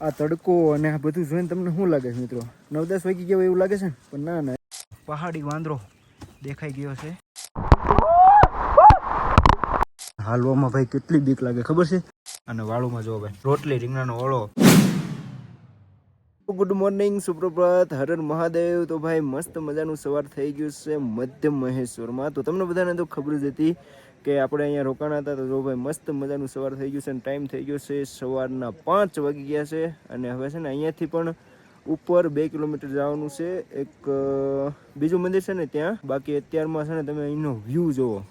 આ તડકો અને આ બધું જોઈને તમને શું લાગે છે મિત્રો? નવ દસ વાગી ગયો એવું લાગે છે ને? પણ ના ના. પહાડી વાંદરો દેખાઈ ગયો છે. હાલવામાં ભાઈ કેટલી બીક લાગે ખબર છે? અને વાળુમાં જો ભાઈ રોટલી રીંગણાનો ઓળો. ગુડ મોર્નિંગ સુપ્રભાત. હરર મહાદેવ. તો ભાઈ મસ્ત મજાનું સવાર થઈ ગયું છે મધ્ય મહેશ્વરમાં. તો તમને બધાને તો ખબર જ હતી કે આપણે અહીંયા રોકાણા હતા તો જો ભાઈ મસ્ત મજાનું સવાર થઈ ગયું છે અને ટાઈમ થઈ ગયો છે સવારના પાંચ વાગી ગયા છે અને હવે છે ને અહીંયાથી પણ ઉપર બે કિલોમીટર જવાનું છે. એક બીજું મંદિર છે ને ત્યાં. બાકી અત્યારમાં છે ને તમે અહીંનો વ્યૂ જુઓ.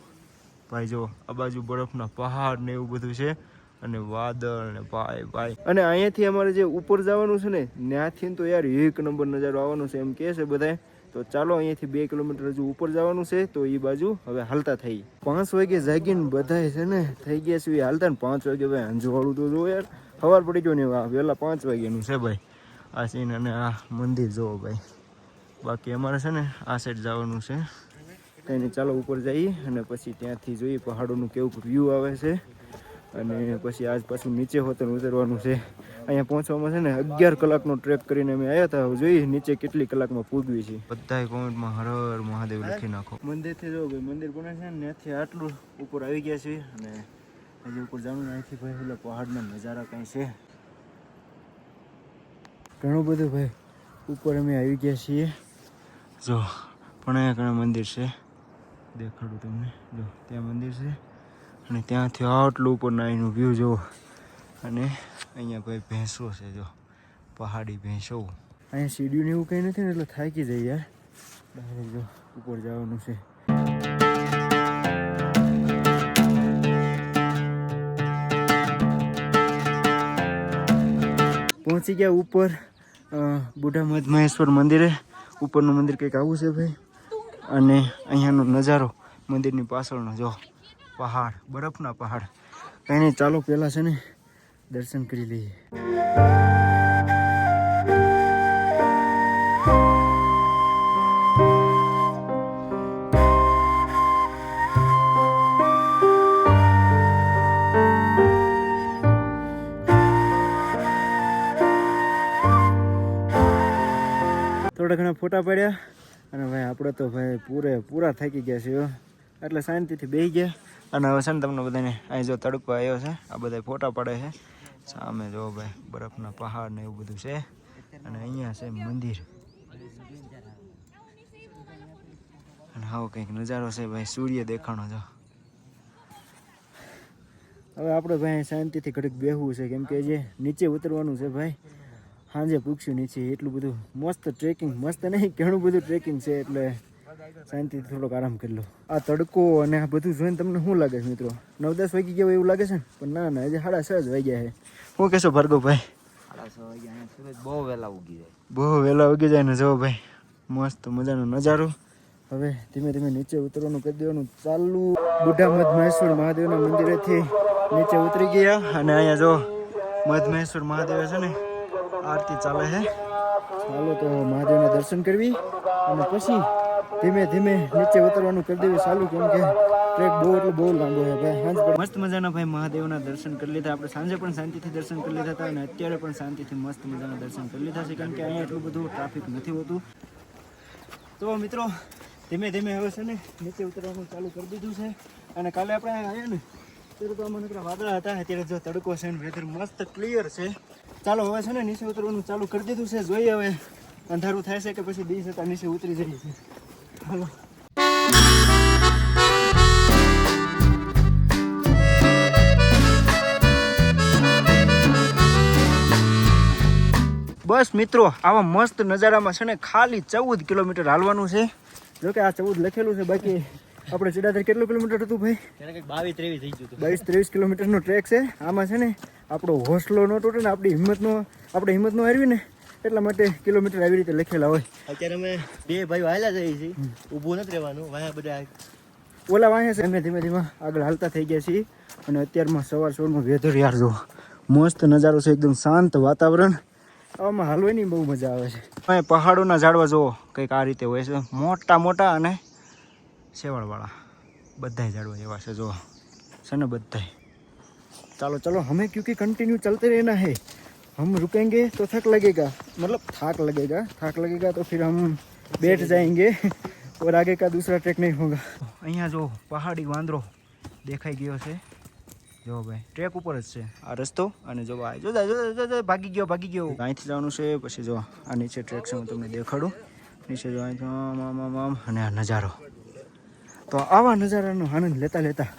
ભાઈ જો આ બાજુ બરફના પહાડ ને એવું બધું છે અને વાદળ ને ભાઈ ભાઈ. અને અહીંયાથી અમારે જે ઉપર જવાનું છે ને, ત્યાંથી તો યાર એક નંબર નજારો આવવાનો છે એમ કહે છે બધાય. તો ચાલો અહીંયાથી બે કિલોમીટર હજુ ઉપર જવાનું છે, તો એ બાજુ હવે હાલતા થઈ. પાંચ વાગે જાગીને બધાય છે ને, થઈ ગયા છે એ હાલતા ને પાંચ વાગે ભાઈ અંજવાળું તો જો યાર સવાર પડી ગયો ને વહેલા પાંચ વાગ્યાનું છે ભાઈ. આ સીન અને આ મંદિર જુઓ ભાઈ. બાકી અમારે છે ને આ સાઈડ જવાનું છે. કંઈ ચાલો ઉપર જઈએ અને પછી ત્યાંથી જોઈએ પહાડોનું કેવું વ્યૂ આવે છે. અને પછી આજ પાછું નીચે હોતન ઉતરવાનું છે. અહીંયા પહોંચવામાં છે ને અગિયાર કલાકનો ટ્રેક કરીને અમે આવ્યા હતા જોઈએ નીચે કેટલી કલાકમાં પૂગવી છે. બધા કોમેન્ટમાં હર હર મહાદેવ લખી નાખો. મંદિરથી જો ભાઈ મંદિર બને છે ને ત્યાંથી આટલું ઉપર આવી ગયા છે અને હજી ઉપર જવાનું અહીંથી ભાઈ એટલે પહાડના નજારા કાંઈ છે. ઘણું બધું ભાઈ ઉપર અમે આવી ગયા છીએ. જો પણ અહીંયા ઘણા મંદિર છે. દેખાડું તમને. જો ત્યાં મંદિર છે. અને ત્યાંથી આટલું ઉપર નાઈનું વ્યૂ જો અને અહીંયા ભાઈ ભેંસો છે જો, પહાડી ભેંસો. અહીંયા સીડીયું એવું કંઈ નથી ને, એટલે થાકી જઈ યાર. ડાયરેક્ટ જો, ઉપર જવાનું છે. પહોંચી ગયા ઉપર બુઢા મધ મહેશ્વર મંદિરે. ઉપરનું મંદિર કંઈક આવું છે ભાઈ. અને અહીંયાનો નજારો મંદિરની પાછળનો જો, પહાડ, બરફના પહાડ. કંઈ નહીં, ચાલો, પહેલાં છે ને દર્શન કરી લઈએ. થોડા ઘણા ફોટા પાડ્યા અને ભાઈ, આપણે તો ભાઈ પૂરે પૂરા થાકી ગયા છે એટલે શાંતિથી બેસી ગયા. અને હવે છે ને, તમને બધાને અહીં જો તડકો આવ્યો છે, આ બધા ફોટા પડે છે. સામે જો ભાઈ, બરફના પહાડ ને એવું બધું છે. અને અહીંયા છે મંદિર. અને આવો કંઈક નજારો છે ભાઈ, સૂર્ય દેખાણો જો. હવે આપણે ભાઈ શાંતિથી ઘડીક બેહવું છે, કેમ કે જે નીચે ઉતરવાનું છે ભાઈ, સાંજે પૂછ્યું નીચે, એટલું બધું મસ્ત ટ્રેકિંગ મસ્ત નહીં, ઘણું બધું ટ્રેકિંગ છે, એટલે શાંતિથી થોડોક આરામ કરી લો. આ તડકો અને આ બધું જોઈને તમને શું લાગે છે મિત્રો? નવ દસ વાગી ગયા એવું લાગે છે પણ ના ના, હજી સાડા છ જ વાગ્યા છે. શું કહેશો ભાર્ગવભાઈ? બહુ વહેલા ઉગી જાય. બહુ વહેલા ઉગી જાય ને જો ભાઈ મસ્ત મજાનો નજારો. હવે ધીમે ધીમે નીચે ઉતરવાનું કરી દેવાનું ચાલુ. બુઢા મધ મહેશ્વર મહાદેવના મંદિરેથી નીચે ઉતરી ગયા અને અહીંયા જો મધ મહેશ્વર મહાદેવ છે ને આરતી ચાલે છે. ચાલો તો મહાદેવના દર્શન કરવી અને પછી ધીમે ધીમે નીચે ઉતરવાનું કરી દેવું. ચાલુ કેમ કે ટ્રેક બહુ એટલે બહુ લાંબો છે ભાઈ સાંજ મસ્ત મજાના ભાઈ મહાદેવના દર્શન કરી લીધા. આપણે સાંજે પણ શાંતિથી દર્શન કરી લીધા હતા અને અત્યારે પણ શાંતિથી મસ્ત મજાના દર્શન કરી લીધા છે, કારણ કે અહીંયા એટલું બધું ટ્રાફિક નથી હોતું. તો મિત્રો, ધીમે ધીમે હવે છે ને નીચે ઉતરવાનું ચાલુ કરી દીધું છે. અને કાલે આપણે આવ્યા ને અત્યારે તો અમને પેલા વાદળા હતા. અત્યારે જો તડકો છે ને વેધર મસ્ત ક્લિયર છે. ચાલો, હવે છે ને નીચે ઉતરવાનું ચાલુ કરી દીધું છે. જોઈએ હવે અંધારું થાય છે કે પછી દી જતા નીચે ઉતરી જઈએ છીએ. ચાલો બસ મિત્રો આવા મસ્ત નજારામાં છે ને ખાલી ચૌદ કિલોમીટર હાલવાનું છે. જોકે આ ચૌદ લખેલું છે બાકી આપણે ચડાદર કેટલું કિલોમીટર હતું ભાઈ? બાવીસ ત્રેવીસ થઈ ગયું બાવીસ ત્રેવીસ કિલોમીટરનો ટ્રેક છે. આમાં છે ને આપણો હોસલો ન તૂટે ને આપણી હિંમતનો આપણે હિંમતનો હારવી ને એટલા માટે કિલોમીટર આવી રીતે લખેલા હોય. અત્યારે અમે બે ભાઈઓ હાલ્યા જઈએ છીએ. ઊભું નથી રહેવાનું વાયા બધા ઓલા વાયા છે. અમે ધીમે ધીમે આગળ હાલતા થઈ ગયા છીએ. અને અત્યારમાં સવાર સવારમાં વેધર યાર જો મસ્ત નજારો છે એકદમ શાંત વાતાવરણ. આવામાં હાલવાની બહુ મજા આવે છે. અહીં પહાડોના ઝાડવા જુઓ કંઈક આ રીતે હોય છે. મોટા મોટા અને શેવાળવાળા. બધા ઝાડવા એવા છે જુઓ. છે ને બધા ચાલો ચાલો હમે ક્યુંકિ કન્ટિન્યુ ચલતે રહેના હે. હમ રૂકેંગે તો થક લગેગા. મતલબ થાક લગેગા. થાક લગેગા તો ફિર હમ બેઠ જાયેંગે. ઓર આગે કા દૂસરા ट्रैक नहीं होगा અહીંયા જો પહાડી વાંદરો દેખાઈ ગયો છે. જો ભાઈ ટ્રેક ઉપર જ છે. આ રસ્તો અને જો આ જો જો જો, જો ભાગી ગયો ભાગી ગયો. અહીંથી જવાનું છે પછી જો આ નીચે ટ્રેક છે હું તમને દેખાડું. નીચે જો આમ અને આ નજારો. તો આવા નજારાનો આનંદ લેતા લેતા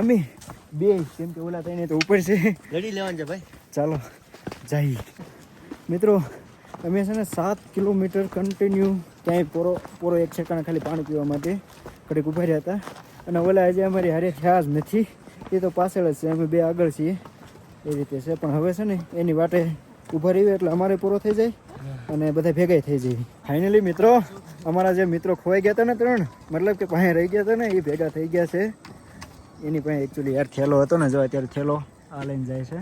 અમે બે કેમ કે ઓલા થઈને તો ઉપર છે. લડી લેવાનું છે ભાઈ. ચાલો જઈએ મિત્રો અમે છે ને સાત કિલોમીટર કન્ટિન્યુ ક્યાંય પૂરો પોરો એક સેકન્ડ ખાલી પાણી પીવા માટે ઘડીક ઊભા રહ્યા હતા. અને ઓલા આજે અમારી હારે થયા જ નથી. એ તો પાછળ જ છે, અમે બે આગળ છીએ. એ રીતે છે, પણ હવે છે ને, એની વાટે ઊભા રહીએ એટલે અમારે પૂરો થઈ જાય અને બધા ભેગા થઈ જાય. ફાઇનલી મિત્રો, અમારા જે મિત્રો ખોવાઈ ગયા હતા ને ત્રણ, મતલબ કે પાસે રહી ગયા હતા ને, એ ભેગા થઈ ગયા છે. એની પાસે એકચ્યુઅલી યાર થેલો હતો ને, જો અત્યારે થેલો આ લઈને જાય છે.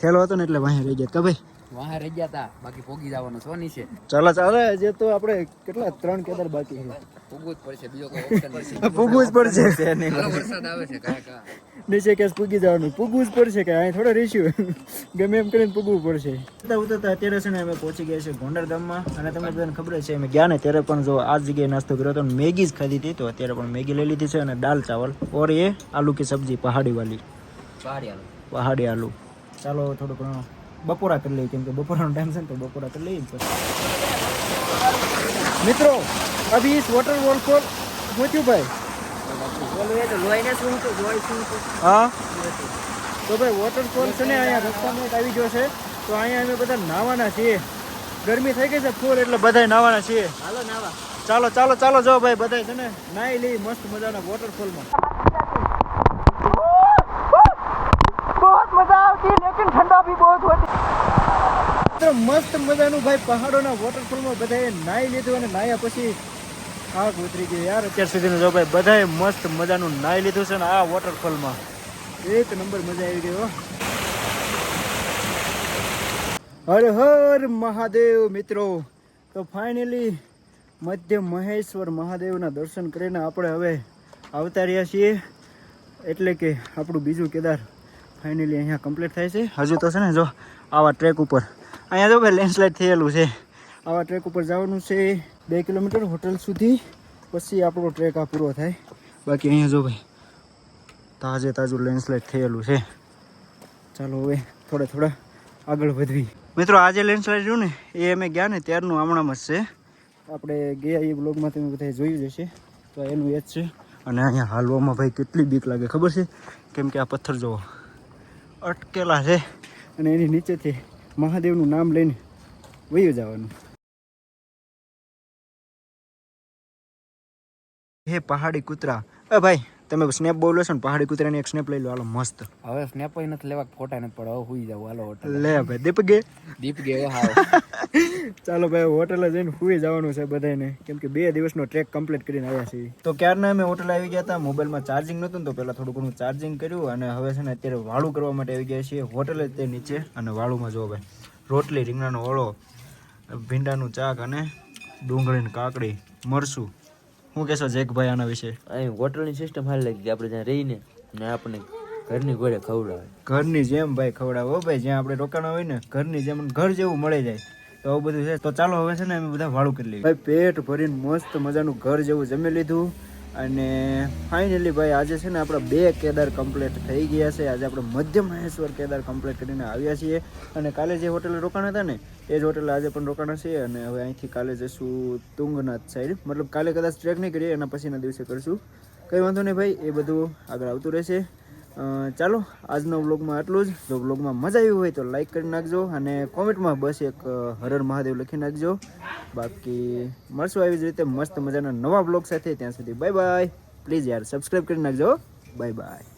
થેલો હતો ને એટલે પાસે રહી ગયા કે ભાઈ. વાહે રહી ગયા તા. બાકી પોગી જવાનું સોની છે. ચાલો ચાલો જે તો આપણે કેટલા? ત્રણ કેદાર બાકી છે. પૂગવું જ પડશે બીજો કોઈ ઓપ્શન નથી. પૂગવું જ પડશે. વરસાદ આવે છે કાંઈ કા નીચે કેસ પૂગી જવાનું. પૂગવું જ પડશે કે અહીં થોડો રહીશું. ગમે એમ કરીને પૂગવું પડશે. ઉતરતા ઉતરતા અત્યારે છે ને અમે પહોંચી ગયા છે ગોંડલ ગામમાં અને તમને બધાને ખબર છે અમે ગયા ને ત્યારે પણ જો આ જગ્યાએ નાસ્તો કર્યો હતો મેગી જ ખાધી હતી તો અત્યારે પણ મેગી લઈ લીધી છે અને દાલ ચાવલ ઓર એ આલુ કે સબ્જી પહાડી વાલી. પહાડી આલુ. પહાડી આલુ. ચાલો થોડું ઘણું બપોરા કરી લઈએ કેમ કે બપોરાનો ટાઈમ છે ને તો બપોરા કરી લઈએ મિત્રો અભી ઇસ વોટર વોલ ફોર મોત્યુભાઈ હા? તો ભાઈ વોટરફોલ છે ને અહીંયા રસ્તામાં આવી ગયો છે. તો અહીંયા અમે બધા નાવાના છીએ. ગરમી થઈ ગઈ છે ફૂલ એટલે બધા નાવાના છીએ. ચાલો ચાલો ચાલો જો ભાઈ બધા છે ને નાઈ લઈ મસ્ત મજાના વોટરફોલમાં होती મસ્ત મજાનું ભાઈ પહાડોના વોટરફોલમાં બધાએ નાહી લીધું અને નાહ્યા પછી આગ ઉતરી ગઈ યાર. અત્યાર સુધીનું જો ભાઈ બધાએ મસ્ત મજાનું નાહી લીધું છે ને આ વોટરફોલમાં એક નંબર મજા આવી ગઈ હો. હર હર મહાદેવ મિત્રો. તો ફાઇનલી મધ્ય મહેશ્વર મહાદેવના દર્શન કરીને આપણે હવે આવતા રહ્યા છીએ. એટલે કે આપણું બીજું કેદાર ફાઇનલી અહીંયા કમ્પ્લીટ થાય છે. હજુ તો છે ને જો આવા ટ્રેક ઉપર અહીંયા જો ભાઈ લેન્ડસ્લાઇડ થયેલું છે. આવા ટ્રેક ઉપર જવાનું છે. બે કિલોમીટર હોટલ સુધી. પછી આપણો ટ્રેક આ પૂરો થાય. બાકી અહીંયા જો ભાઈ તાજે તાજું લેન્ડસ્લાઇડ થયેલું છે. ચાલો હવે થોડા થોડા આગળ વધવી. મિત્રો આજે લેન્ડસ્લાઇડ રહ્યું ને એ અમે ગયા ને ત્યારનું હમણાં જ છે. આપણે ગયા એ બ્લોગમાં તમે બધા જોયું જ હશે. તો એનું એ જ છે. અને અહીંયા હાલવામાં ભાઈ કેટલી બીક લાગે ખબર છે? કેમ કે આ પથ્થર જોવો અટકેલા છે. અને એની નીચેથી મહાદેવનું નામ લઈને વયું જવાનું. હે પહાડી કૂતરા. અ ભાઈ તમે સ્નેપ બોલો લેશો ને પહાડી કૂતરાની એક સ્નેપ લઈ લો હાલો મસ્ત. હવે સ્નેપ નથી લેવા ફોટા નથી પડવા હવે હુઈ જાવ હાલો હોટલ લે ભાઈ દીપ ગે દીપ ગે હા. ચાલો ભાઈ હોટલે જઈને સુઈ જવાનું છે બધાને કેમ કે બે દિવસનો ટ્રેક કમ્પ્લીટ કરીને આવ્યા છીએ. તો ક્યારના અમે હોટલ આવી ગયા હતા? મોબાઈલમાં ચાર્જિંગ નહોતું તો પહેલાં થોડું ઘણું ચાર્જિંગ કર્યું અને હવે છે ને અત્યારે વાળું કરવા માટે આવી ગયા છીએ. હોટલ જ તે નીચે અને વાળુમાં જો ભાઈ. રોટલી રીંગણાનો ઓળો ભીંડાનું ચાક અને ડુંગળીની કાકડી મરસું શું કહેશો જેકભાઈ આના વિશે? અહીં હોટલની સિસ્ટમ હાલ લાગી આપણે જ્યાં રહીને ને આપણે ઘરની ઘોડે ખવડાવે. ઘરની જેમ ભાઈ ખવડાવો ભાઈ જ્યાં આપણે રોકાણા હોય ને ઘરની જેમ ઘર જેવું મળી જાય. તો આવું બધું છે. તો ચાલો હવે છે ને અમે બધા વાળું કરી લઈએ. ભાઈ પેટ ભરીને મસ્ત મજાનું ઘર જેવું જમી લીધું. અને ફાઇનલી ભાઈ, આજે છે ને આપણા બે કેદાર કમ્પ્લીટ થઈ ગયા છે. આજે આપણે મધ્ય મહેશ્વર કેદાર કમ્પ્લીટ કરીને આવ્યા છીએ. અને કાલે જે હોટેલે રોકાણા હતા ને, એ જ હોટેલે આજે પણ રોકાણા છીએ. અને હવે અહીંથી કાલે જઈશું તુંગનાથ સાઈડ મતલબ કાલે કદાચ ટ્રેક નહીં કરીએ, એના પછીના દિવસે કરીશું. કંઈ વાંધો નહીં ભાઈ, એ બધું આગળ આવતું રહેશે. ચાલો, આજનો વ્લોગમાં આટલું જ. જો વ્લોગમાં મજા આવી હોય તો લાઈક કરી નાખજો અને કોમેન્ટમાં બસ એક હરર મહાદેવ લખી નાખજો. બાકી મળશું આવી જ રીતે મસ્ત મજાના નવા વ્લોગ સાથે. ત્યાં સુધી બાય બાય પ્લીઝ યાર સબસ્ક્રાઈબ કરી નાખજો બાય બાય